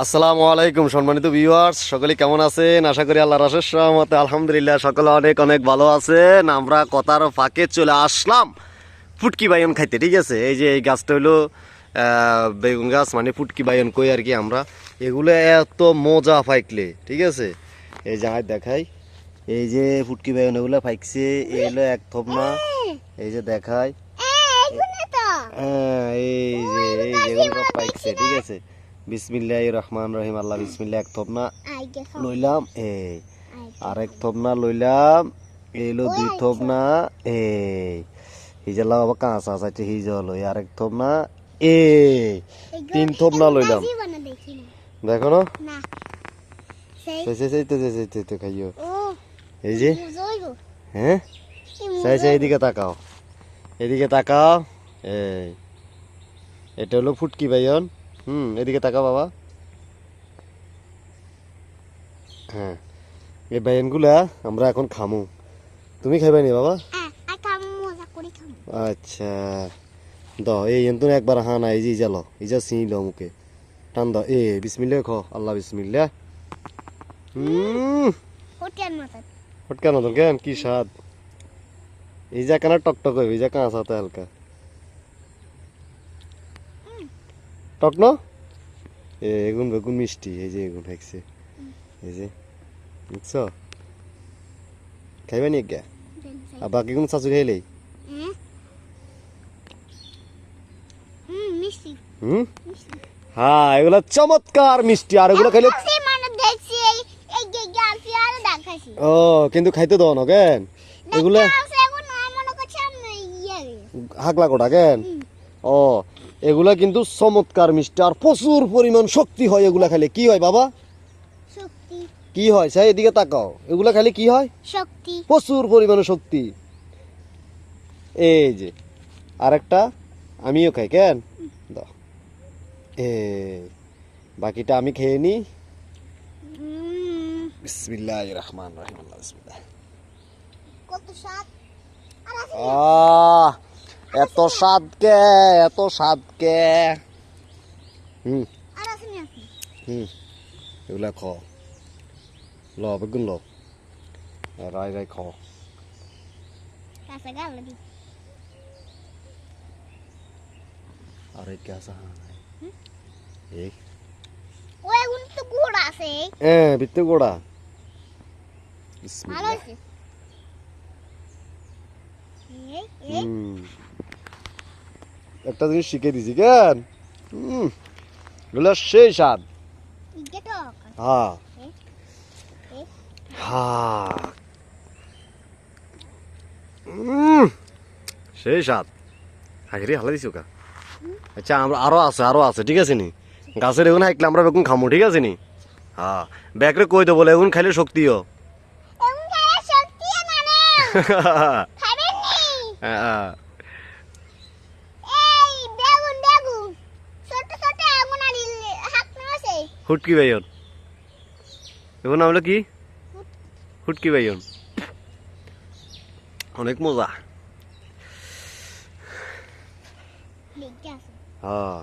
আসসালামু আলাইকুম সম্মানিত ভিউয়ার্স সকলে কেমন আছেন? আশা করি আল্লাহ রাশের সহমতে আলহামদুলিল্লাহ সকলে অনেক অনেক ভালো আছেন। আমরা কথার ফাঁকে চলে আসলাম। ফুটকি বায়ন খাইতে ঠিক আছে? এই যে এই গাছটা হলো বেগুন গাছ মানে ফুটকি বায়ন কই আর কি আমরা। এগুলো এত মজা ফাইকলে ঠিক আছে? এই যে আয় দেখাই। এই যে ফুটকি বাইন এগুলো ফাইকছে এই হলো এক থপ না এই যে দেখাই। হ্যাঁ এই যে এই যে এগুলো ঠিক আছে? বিসমিল্লাহ রহমান রহিম আল্লাহ বিসমিল্লাহ এক থপ না লইলাম এই আরেক থপ না লইলাম এইলো দুই থপ না এই হিজালা বাবা কাঁচা আছে হিজা লই আরেক থপ না এই তিন থপ না লইলাম। দেখো না? খাইও। এই যে হ্যাঁ? সেই সেই এদিকে তাকাও। এদিকে তাকাও এই এটা হলো ফুটকি বাইয়ন হুম এদিকে তাকাও বাবা। হ্যাঁ এই বাইয়নগুলা আমরা এখন খামু। তুমি খাইবে নি বাবা? আচ্ছা দ এই এন্তন একবার হা না এই যে ইজালো ইজা সিঁল মুখে। টান দ এ বিসমিল্লা খ আল্লাহ বিসমিল্লা হুম। ফটকা নতুন কেন? কি স্বাদ। এই যা কেন টকটক হইবে এই যা কাঁচা তো হালকা টক ন? এগুন বেগুন মিষ্টি এই যে এগুন খাইছে। এই যে বুঝছ? খাইবা নি গা আর বাকি কোন খাইলেই হুম? হ্যাঁ এগুলো চমৎকার মিষ্টি আর এগুলো খাইলে ও কিন্তু খাইতে দাও না কেন? এগুলো হাকলা কোটা কেন? ও এগুলা কিন্তু চমৎকার মিষ্টি আর প্রচুর পরিমাণ শক্তি হয় এগুলা খাইলে কি হয় বাবা? কি হয়? সেই এদিকে তাকাও। এগুলা খাইলে কি হয়? শক্তি। প্রচুর পরিমাণে শক্তি। এই যে আরেকটা আমিও খাই কেন? দাও। এ বাকিটা আমি খেয়ে নি। বিসমিল্লাহ রহমান রহিম কত স্বাদ। আহ! এত স্বাদ কে এত স্বাদ কে? হুম। এগুলা খ। ল বেগুন ল। রাই রাই খ। আরে কে আসা এই। ওই গুণ তো গুড় আছে ভালো আছে একটা জিনিস শিখে দিছি কেন? সেই স্বাদ। হ্যাঁ? হ্যাঁ সেই স্বাদ। হাইরে হালা দিছো কা? আচ্ছা আমরা আরও আছে আরও আছে ঠিক আছে নি? গাছের এগুন হাইকলে আমরা বেগুন খামো ঠিক আছে নি? হ্যাঁ। ব্যাগরে কই দেবো এগুন খাইলে শক্তিও। শক্তি মানে। এই বেগুন বেগুন ছোট ছোট এমন আর হাত না আছে হুটকি বাইয়ন এগুন নাম কি? হুটকি বাইয়ন অনেক মজা। হ্যাঁ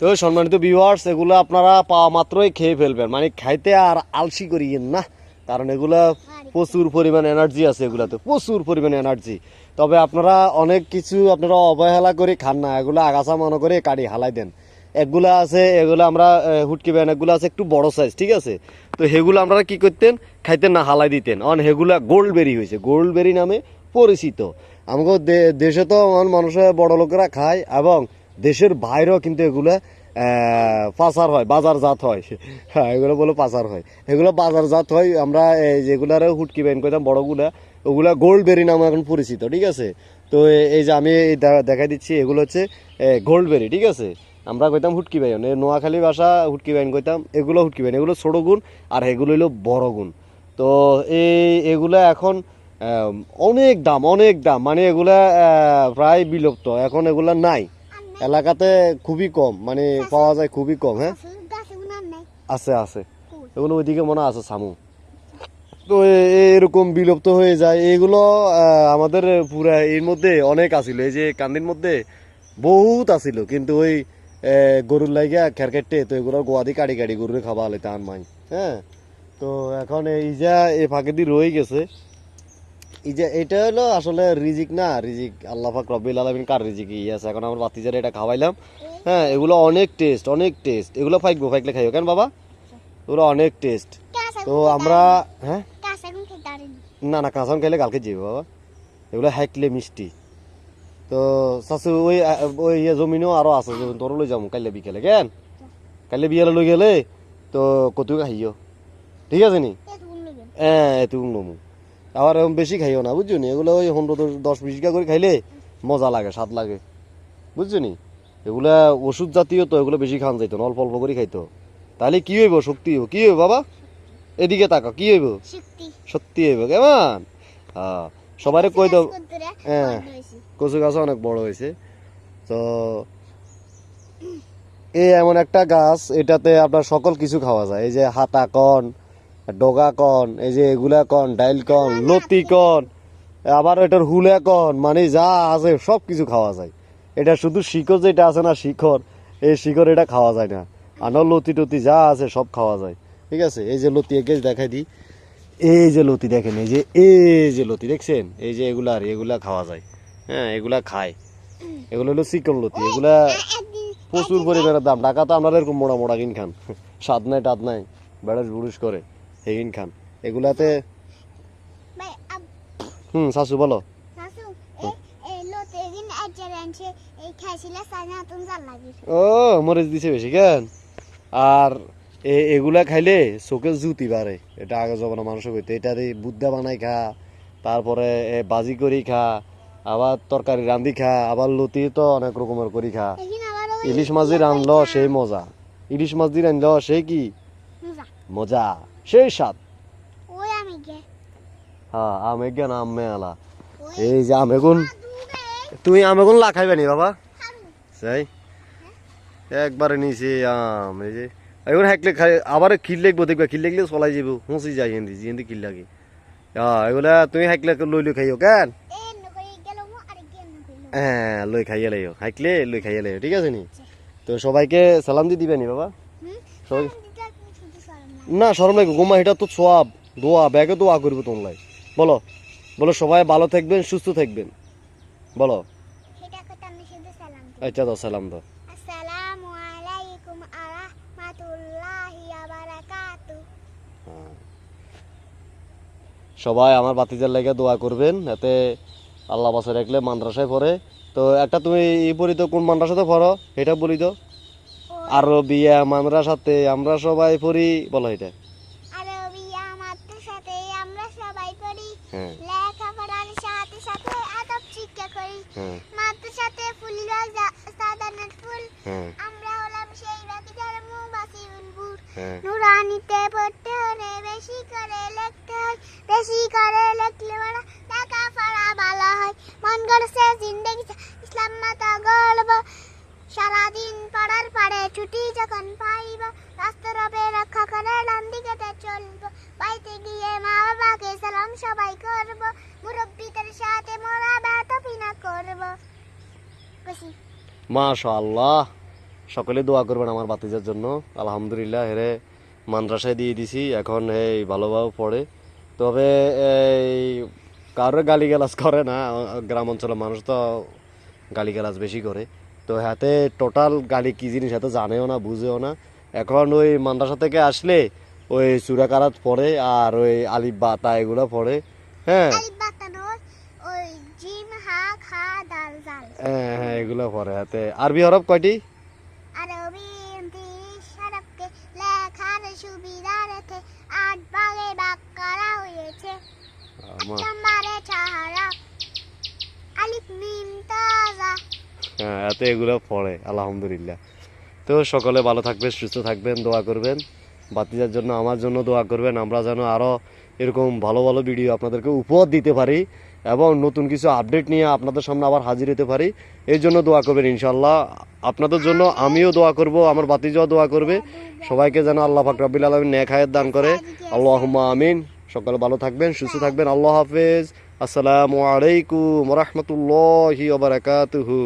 তো সম্মানিত ভিউয়ার্স এগুলো আপনারা পাওয়া মাত্রই খেয়ে ফেলবেন। মানে খাইতে আর আলসি করিয়েন না। কারণ এগুলা প্রচুর পরিমাণ এনার্জি আছে এগুলাতে, প্রচুর পরিমাণ এনার্জি তবে আপনারা অনেক কিছু আপনারা অবহেলা করে খান না, এগুলো আগাছা মনে করে কাটি হালাই দেন। এগুলা আছে, এগুলো আমরা হুটকি বেন এগুলো আছে একটু বড় সাইজ ঠিক আছে? তো সেগুলো আপনারা কি করতেন? খাইতেন না, হালাই দিতেন। অন সেগুলা গোল্ডবেরি হয়েছে, গোল্ডবেরি নামে পরিচিত। আমাকে দেশে তো মানুষের বড় লোকেরা খায় এবং দেশের বাইরেও কিন্তু এগুলা পাচার হয়, বাজারজাত হয়। হ্যাঁ এগুলো বলে পাচার হয়। এগুলো বাজারজাত হয়, আমরা এই যেগুলার হুটকি বেন করতাম বড়গুলা ওগুলা গোল্ড বেরি নামে এখন পরিচিত, ঠিক আছে? তো এই যে আমি এই দে- দেখাই দিচ্ছি, এগুলো হচ্ছে গোল্ড বেরি ঠিক আছে? আমরা কইতাম হুটকি বাইন এই নোয়াখালী ভাষা হুটকি বাইন কইতাম, এগুলো হুটকি বাইন এগুলো ছোট গুণ, আর এগুলো হইল বড় গুণ। তো এই, এগুলা এখন অনেক দাম অনেক দাম মানে এগুলা প্রায় বিলুপ্ত, এখন এগুলা নাই। এলাকাতে খুবই কম মানে পাওয়া যায় খুবই কম হ্যাঁ? আছে আছে। এগুলো ওইদিকে মনে আছে সামু। তো এরকম বিলুপ্ত হয়ে যায়। এগুলো আমাদের পুরা এর মধ্যে অনেক আছিল। এই যে কান্দির মধ্যে বহুত আছিল কিন্তু ওই গরুর লাগিয়া খের কেটে তো এগুলো গোয়া দিয়ে কাড়ি কাটি গরুরে খাওয়া হলে তান মাই হ্যাঁ? তো এখন এই যে এ ফাঁকে দিয়ে রয়ে গেছে এই যে এটা হলো আসলে রিজিক না রিজিক। আল্লাহ পাক রব্বিল আলামিন কার রিজিক? ই আছে। এখন আমার বাতিজারে এটা খাওয়াইলাম। হ্যাঁ এগুলো অনেক টেস্ট অনেক টেস্ট। এগুলো ফাইকবো ফাইকলে খাইও। কেন বাবা? এগুলো অনেক টেস্ট। তো আমরা হ্যাঁ? না না কাঁচাম খাইলে কালকে যাবে বাবা। এগুলো হ্যাকলে মিষ্টি। তো শাশু ওই ওই ইয়ে জমিনও আরও আছে জমিন তোর লই যাব কাইলে বিকেলে। কেন? কাইলে বিকেলে লই গেলে তো কতু খাইও। ঠিক আছে নি? হ্যাঁ এত নমু আবার এরকম বেশি খাইও না বুঝছ নি? এগুলো ওই পনেরো দশ- বিশ গা করে খাইলে মজা লাগে স্বাদ লাগে বুঝছ নি? এগুলা ওষুধ জাতীয় তো এগুলো বেশি খান যাইতো অল্প অল্প করে খাইতো। তাহলে কি হইব? শক্তি হইব? কি হইব বাবা? এদিকে তাকা কি হইব? সত্যি হইব কেমন? হ্যাঁ সবারে কই দাও। হ্যাঁ। কচু গাছ অনেক বড় হয়েছে। তো এই এমন একটা গাছ এটাতে আপনার সকল কিছু খাওয়া যায়। এই যে হাতা কন ডগা কন এই যে এগুলা কন ডাইল কন লতি কন আবার এটার হুলা কন মানে যা আছে সব কিছু খাওয়া যায়। এটা শুধু শিকড় যেটা আছে না শিখর এই শিকড় এটা খাওয়া যায় না। আর লতি টতি যা আছে সব খাওয়া যায়। ঠিক আছে? এই যে লতি, একে দেখাই দিই এই যে লতি দেখেন, এই যে এই যে লতি দেখছেন? এই যে এগুলা আর, এগুলা খাওয়া যায়। হ্যাঁ এগুলা খায়। এগুলো হলো চিকন লতি, এগুলা প্রচুর পরিমাণে দাম। ঢাকা তো আপনারা এরকম মোড়া মোড়া কিন খান। স্বাদ নাই টাদ নাই বেড়াস বুড়ুস করে। হেগিন খান এগুলাতে হুম শাশু বলো। ও মরিচ দিছে বেশি কেন? আর এ- এগুলা খাইলে চোখে জুতি বাড়ে। এটা আগে জমানা মানুষ কইতে এটা দিয়ে বুদ্ধা বানাই খা তারপরে এ বাজি করি খা আবার তরকারি রান্ধি খা আবার লতি তো অনেক রকমের করি খা। ইলিশ মাছ দিয়ে রানলো সেই মজা। ইলিশ মাছ দিয়ে রানলো সেই কি? মুজা। মজা। সেই স্বাদ ওই আমি গে। হ্যাঁ আমে জ্ঞান আমে এই যে আমে গুণ। দুবে তুই আমে গুণ লাখাইবে নি বাবা। সেই। একবারে নিছি আম এই যে। এখন হাইকলে খাই আবার খিল লাগবো দেখবা খিল লাগলে চলাই যাব হুঁচি যাই হিন্দি হিন্দি খিল লাগে। হ্যাঁ এগুলা তুমি হাইকলে লই লই খাইও কেন? হ্যাঁ লই খাইয়ে লাইও। হাইকলে লই খাইয়ে লাইও ঠিক আছে নি? তো সবাইকে সালাম দিয়ে দিবে নি বাবা? সবাই দিটা তুমি শুধু সালাম না সরম লাগবে গোমা এটা তো সোয়াব। দোয়া ব্যাগে দোয়া করব তোমলাই বলো বলো সবাই ভালো থাকবেন সুস্থ থাকবেন। বলো। আচ্ছা দাও সালাম দাও। বারাকাতু। সবাই আমার বাতিজার লাগে দোয়া করবেন এতে আল্লাহ বাসে রাখলে মাদ্রাসায় পড়ে। তো একটা তুমি ই পড়ি তো কোন মাদ্রাসাতে পড়ো? এটা বলি তো। আরও বিয়া সাথে আমরা সবাই পড়ি বলো এটা। আরবিয়া মাদ্রাসাতে আমরা সবাই পড়ি। হ্যাঁ। লেখাপড়ার সাথে সাথে আদব শিক্ষা করি। হ্যাঁ। মাদ্রাসাতে ফুল সাদানের ফুল। হ্যাঁ। আমরা হলাম সেই বাকি নুরানিতে পড়তে হলে বেশি করে লিখতে হয় বেশি করে ছুটি যখন পাইব রাস্তা রবে রক্ষা করে ডান দিকে চলবো। বাড়িতে গিয়ে মা বাবাকে সালাম সবাই করব। মুরব্বীদের সাথে মোরা ব্যথা পিনা করব। মাশাআল্লাহ। সকলে দোয়া করবেন আমার বাতিজার জন্য। আলহামদুলিল্লাহ, হেরে মাদ্রাসায় দিয়ে দিছি, এখন এই ভালোভাবে পড়ে। তবে এই কারও গালিগালাজ করে না, গ্রাম অঞ্চলের মানুষ তো গালিগালাজ বেশি করে। তো হাতে টোটাল গাড়ি কি জিনিস এত জানেও না বুঝেও না। এখন ওই মাদ্রাসা থেকে আসলে ওই চুরাকারাত পড়ে আর ওই আলিফ বাতা এগুলো পড়ে হ্যাঁ। হ্যাঁ হ্যাঁ এগুলো পড়ে হাতে। আরবি হরফ কয়টি? আলিফ মিম তাজা। এতে এগুলো পড়ে, আলহামদুলিল্লাহ। তো সকলে ভালো থাকবেন, সুস্থ থাকবেন, দোয়া করবেন। বাতিজার জন্য, আমার জন্য দোয়া করবেন। আমরা যেন আরও এরকম ভালো ভালো ভিডিও আপনাদেরকে উপহার দিতে পারি এবং নতুন কিছু আপডেট নিয়ে আপনাদের সামনে আবার হাজির হতে পারি। এই জন্য দোয়া করবেন ইনশাল্লাহ আপনাদের জন্য আমিও দোয়া করব, আমার বাতিজাও দোয়া করবে। সবাইকে যেন আল্লাহ ফাকরাবিল আলমিন হায়াত দান করে। আল্লাহ আমিন। সকলে ভালো থাকবেন, সুস্থ থাকবেন। আল্লাহ হাফেজ। আসসালামু আলাইকুম রহমতুল্লাহি ওবরাকাতুহু